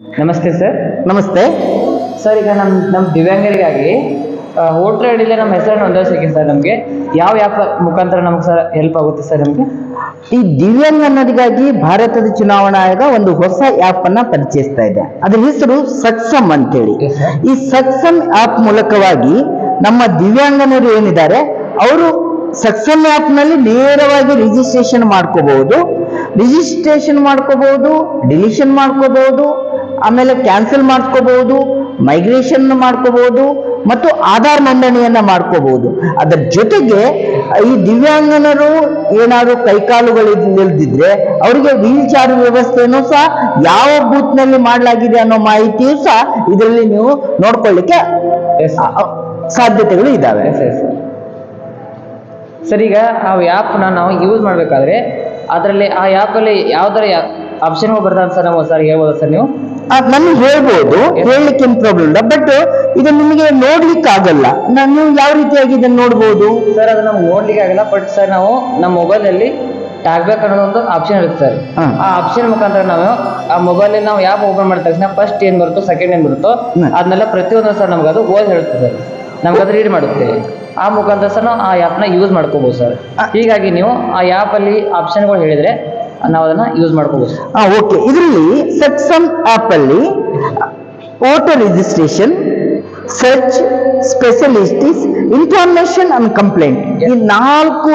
ನಮಸ್ತೆ ಸರ್. ನಮಸ್ತೆ. ಸರ್ ಈಗ ನಮ್ಮ ನಮ್ಮ ದಿವ್ಯಾಂಗರಿಗಾಗಿ ವೋಟರ್ ಐಡಿಲಿ ನಮ್ಮ ಹೆಸರನ್ನು ನೋಂದಾಯಿಸೋಕೆ ಸರ್ ನಮಗೆ. ಯಾವ ಆ್ಯಪ್ ಮುಖಾಂತರ ನಮಗೆ ಸರ್ ಹೆಲ್ಪ್ ಆಗುತ್ತೆ ಸರ್ ನಮಗೆ? ಈ ದಿವ್ಯಾಂಗನರಿಗಾಗಿ ಭಾರತದ ಚುನಾವಣಾ ಆಯೋಗ ಒಂದು ಹೊಸ ಆಪ್ ಅನ್ನ ಪರಿಚಯಿಸ್ತಾ ಇದೆ. ಅದರ ಹೆಸರು ಸಕ್ಸಮ್ ಅಂತೇಳಿ. ಹೇಳಿ ಈ ಸಕ್ಸಮ್ ಆಪ್ ಮೂಲಕವಾಗಿ ನಮ್ಮ ದಿವ್ಯಾಂಗನರು ಏನಿದ್ದಾರೆ ಅವರು ಸಕ್ಸಮ್ ಆಪ್ನಲ್ಲಿ ನೇರವಾಗಿ ರಿಜಿಸ್ಟ್ರೇಷನ್ ಮಾಡ್ಕೋಬಹುದು. ರಿಜಿಸ್ಟ್ರೇಷನ್ ಮಾಡ್ಕೋಬಹುದು ಡಿಲಿಷನ್ ಮಾಡ್ಕೋಬಹುದು ಆಮೇಲೆ ಕ್ಯಾನ್ಸಲ್ ಮಾಡ್ಕೋಬಹುದು ಮೈಗ್ರೇಷನ್ ಮಾಡ್ಕೋಬಹುದು ಮತ್ತು ಆಧಾರ್ ನೋಂದಣಿಯನ್ನ ಮಾಡ್ಕೋಬಹುದು. ಅದರ ಜೊತೆಗೆ ಈ ದಿವ್ಯಾಂಗನರು ಏನಾದ್ರು ಕೈಕಾಲುಗಳು ನಿಲ್ದಿದ್ರೆ ಅವರಿಗೆ ವೀಲ್ ಚೇರ್ ವ್ಯವಸ್ಥೆಯನ್ನು ಸಹ ಯಾವ ಬೂತ್ನಲ್ಲಿ ಮಾಡಲಾಗಿದೆ ಅನ್ನೋ ಮಾಹಿತಿಯು ಸಹ ಇದರಲ್ಲಿ ನೀವು ನೋಡ್ಕೊಳ್ಳಿಕ್ಕೆ ಸಾಧ್ಯತೆಗಳು ಇದ್ದಾವೆ ಸರಿ ಎಸ್ ಸರ್ ಸರ್ ಈಗ ಆ ಆ್ಯಪ್ನ ನಾವು ಯೂಸ್ ಮಾಡಬೇಕಾದ್ರೆ ಅದರಲ್ಲಿ ಆ ಆ್ಯಪಲ್ಲಿ ಯಾವ್ದಾರ ಆಪ್ಷನ್ಗಳು ಬರ್ತಾರೆ ಸರ್ ನಾವು ಸರ್ ಹೇಳ್ಬೋದಾ ಸರ್ ನೀವು? ನಮ್ಗೆ ಹೇಳ್ಬೋದು ಹೇಳಲಿಕ್ಕೆ ಏನು ಪ್ರಾಬ್ಲಮ್ ಇಲ್ಲ. ಬಟ್ ಇದು ನಿಮಗೆ ನೋಡ್ಲಿಕ್ಕೆ ಆಗಲ್ಲ ನಾನು ನೀವು ಯಾವ ರೀತಿಯಾಗಿ ಇದನ್ನ ನೋಡ್ಬೋದು? ಸರ್ ಅದು ನಮ್ಗೆ ನೋಡ್ಲಿಕ್ಕೆ ಆಗಲ್ಲ. ಬಟ್ ಸರ್ ನಾವು ನಮ್ಮ ಮೊಬೈಲಲ್ಲಿ ಟ್ಯಾಗ್ಬ್ಯಾಕ್ ಅನ್ನೋದು ಒಂದು ಆಪ್ಷನ್ ಇರುತ್ತೆ ಸರ್ ಆ ಆಪ್ಷನ್ ಮುಖಾಂತರ ನಾವು ಆ ಮೊಬೈಲಲ್ಲಿ ನಾವು ಯಾಪ್ ಓಪನ್ ಮಾಡಿದ ತಕ್ಷಣ ಫಸ್ಟ್ ಏನು ಬರುತ್ತೋ ಸೆಕೆಂಡ್ ಏನು ಬರುತ್ತೋ. ಅದನ್ನೆಲ್ಲ ಪ್ರತಿಯೊಂದು ಸರ್ ನಮ್ಗೆ ಅದು ಓದ್ ಹೇಳುತ್ತೆ ಸರ್ ನಮ್ಗೆ ಅದು ರೀಡ್ ಮಾಡುತ್ತೆ. ಆ ಮುಖಾಂತರ ಸರ್ ನಾವು ಆ ಆ್ಯಪ್ನ ಯೂಸ್ ಮಾಡ್ಕೋಬೋದು ಸರ್ ಹೀಗಾಗಿ ನೀವು ಆ ಆ್ಯಪಲ್ಲಿ ಆಪ್ಷನ್ಗಳು ಹೇಳಿದರೆ ನಾವು ಅದನ್ನ ಯೂಸ್ ಮಾಡ್ಕೋಬಹುದು ಓಕೆ ಇದರಲ್ಲಿ ಸತ್ಸಮ್ ಆಪ್ ಅಲ್ಲಿ voter registration search specialists information and complaint ಈ ನಾಲ್ಕು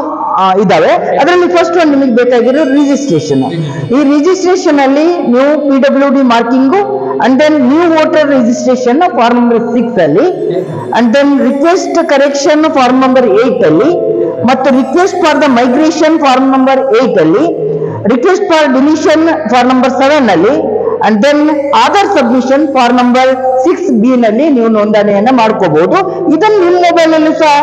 ಇದಾವೆ. ಅದರಲ್ಲಿ ಫಸ್ಟ್ ಒಂದು ನಿಮಗೆ ಬೇಕಾಗಿರೋ ರಿಜಿಸ್ಟ್ರೇಷನ್ ಈ ರಿಜಿಸ್ಟ್ರೇಷನ್ ಅಲ್ಲಿ ನೀವು P W D marking and then new voter registration form number six ಅಲ್ಲಿ and then request correction form number eight ಅಲ್ಲಿ ಮತ್ತು request for the migration form number eight ಅಲ್ಲಿ request for deletion for number seven ಅಲ್ಲಿ and then Aadhaar submission for number six B ನಲ್ಲಿ ನೀವು ನೋಂದಣಿಯನ್ನ ಮಾಡ್ಕೋಬಹುದು ಇದನ್ನ ನಿಮ್ಮ ಮೊಬೈಲ್ ಸಹ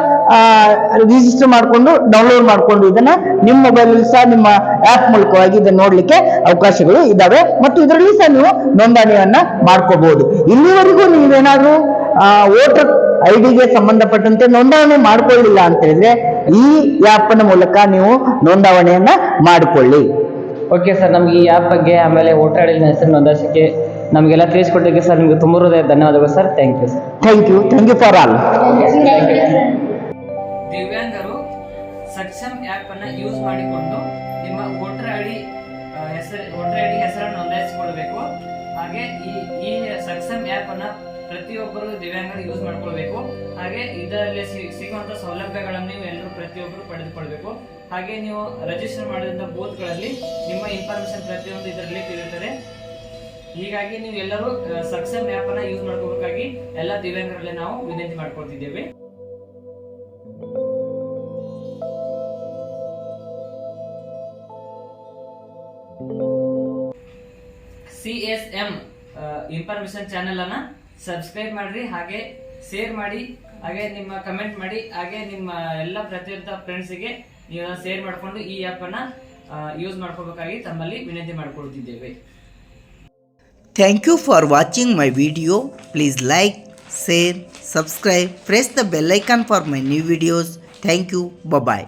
ರಿಜಿಸ್ಟರ್ ಮಾಡಿಕೊಂಡು ಡೌನ್ಲೋಡ್ ಮಾಡಿಕೊಂಡು ಇದನ್ನ ನಿಮ್ಮ ಮೊಬೈಲ್ ಅಲ್ಲಿ ಸಹ ನಿಮ್ಮ ಆಪ್ ಮೂಲಕವಾಗಿ ಇದನ್ನು ನೋಡಲಿಕ್ಕೆ ಅವಕಾಶಗಳು ಇದಾವೆ. ಮತ್ತು ಇದರಲ್ಲಿ ಸಹ ನೀವು ನೋಂದಣಿಯನ್ನ ಮಾಡ್ಕೋಬಹುದು ಇಲ್ಲಿವರೆಗೂ ನೀವೇನಾದ್ರೂ ವೋಟರ್ ಐಡಿಗೆ ಸಂಬಂಧಪಟ್ಟಂತೆ ನೋಂದಣಿ ಮಾಡಿಕೊಳ್ಳಿಲ್ಲ ಅಂತ ಹೇಳಿದ್ರೆ ಈ ಆ್ಯಪ್ನ ಮೂಲಕ ನೀವು ನೋಂದಾವಣೆಯನ್ನ ಮಾಡಿಕೊಳ್ಳಿ. ಓಕೆ ಸರ್ ನಮ್ಗೆ ಈ ಆ್ಯಪ್ ಬಗ್ಗೆ ಆಮೇಲೆ ಓಟಾಡಿನ ಹೆಸರು ನೋಂದಾಯಿಸೋಕ್ಕೆ ನಮಗೆಲ್ಲ ತಿಳಿಸ್ಕೊಟ್ಟಿದ್ದಕ್ಕೆ ಸರ್ ನಿಮಗೆ ತುಂಬ ಹೃದಯ ಧನ್ಯವಾದಗಳು sir thank you sir thank you thank you for all ದಿವ್ಯಾಂಗರು Saksham app ಅನ್ನ ಯೂಸ್ ಮಾಡಿಕೊಂಡು ನಿಮ್ಮ ವೋಟರ್ ಐ ಡಿ ಹೆಸರು ವೋಟರ್ ಐ ಡಿ ಹೆಸರನ್ನು ನೋಂದಾಯಿಸಿಕೊಳ್ಬೇಕು ಹಾಗೆ ಈ ಈ ಸಕ್ಷಮ್ ಆ್ಯಪ್ ಅನ್ನ ಪ್ರತಿಯೊಬ್ಬರು ದಿವ್ಯಾಂಗರು ಯೂಸ್ ಮಾಡ್ಕೊಳ್ಬೇಕು. ಹಾಗೆ ಇದರಲ್ಲಿ ಸಿ- ಸಿಗುವಂತ ಸೌಲಭ್ಯಗಳನ್ನು ನೀವು ಎಲ್ಲರೂ ಪ್ರತಿಯೊಬ್ಬರು ಪಡೆದುಕೊಳ್ಬೇಕು. ಹಾಗೆ ನೀವು ರಿಜಿಸ್ಟರ್ ಮಾಡಿದಂಥ ಬೂತ್ಗಳಲ್ಲಿ ನಿಮ್ಮ ಇನ್ಫಾರ್ಮೇಶನ್ ಪ್ರತಿಯೊಂದು ಇದರಲ್ಲಿ ತಿಳಿಯುತ್ತದೆ. ಹೀಗಾಗಿ ನೀವು ಎಲ್ಲರೂ ಸಕ್ಸಸ್ ಆ್ಯಪ್ ಅನ್ನ ಯೂಸ್ ಮಾಡ್ಕೋಬೇಕಾಗಿ ಎಲ್ಲ ದಿವ್ಯಾಂಗರಲ್ಲಿ ನಾವು ವಿನಂತಿ ಮಾಡ್ಕೊಳ್ತಿದ್ದೇವೆ. C S M information channel ಅನ್ನ ಸಬ್ಸ್ಕ್ರೈಬ್ ಮಾಡ್ರಿ, ಹಾಗೆ ಶೇರ್ ಮಾಡಿ, ಹಾಗೆ ನಿಮ್ಮ ಕಮೆಂಟ್ ಮಾಡಿ, ಹಾಗೆ ನಿಮ್ಮ ಎಲ್ಲ ಪ್ರತಿಯೊಂದ ಫ್ರೆಂಡ್ಸ್ ನೀವು ನೀವೆಲ್ಲ ಶೇರ್ ಮಾಡ್ಕೊಂಡು ಈ ಆಪ್ ಅನ್ನ ಯೂಸ್ ಮಾಡ್ಕೋಬೇಕಾಗಿ ತಮ್ಮಲ್ಲಿ ವಿನಂತಿ ಮಾಡಿಕೊಳ್ಳುತ್ತಿದ್ದೇವೆ thank you for watching my video please like share subscribe press the bell icon for my new videos thank you bye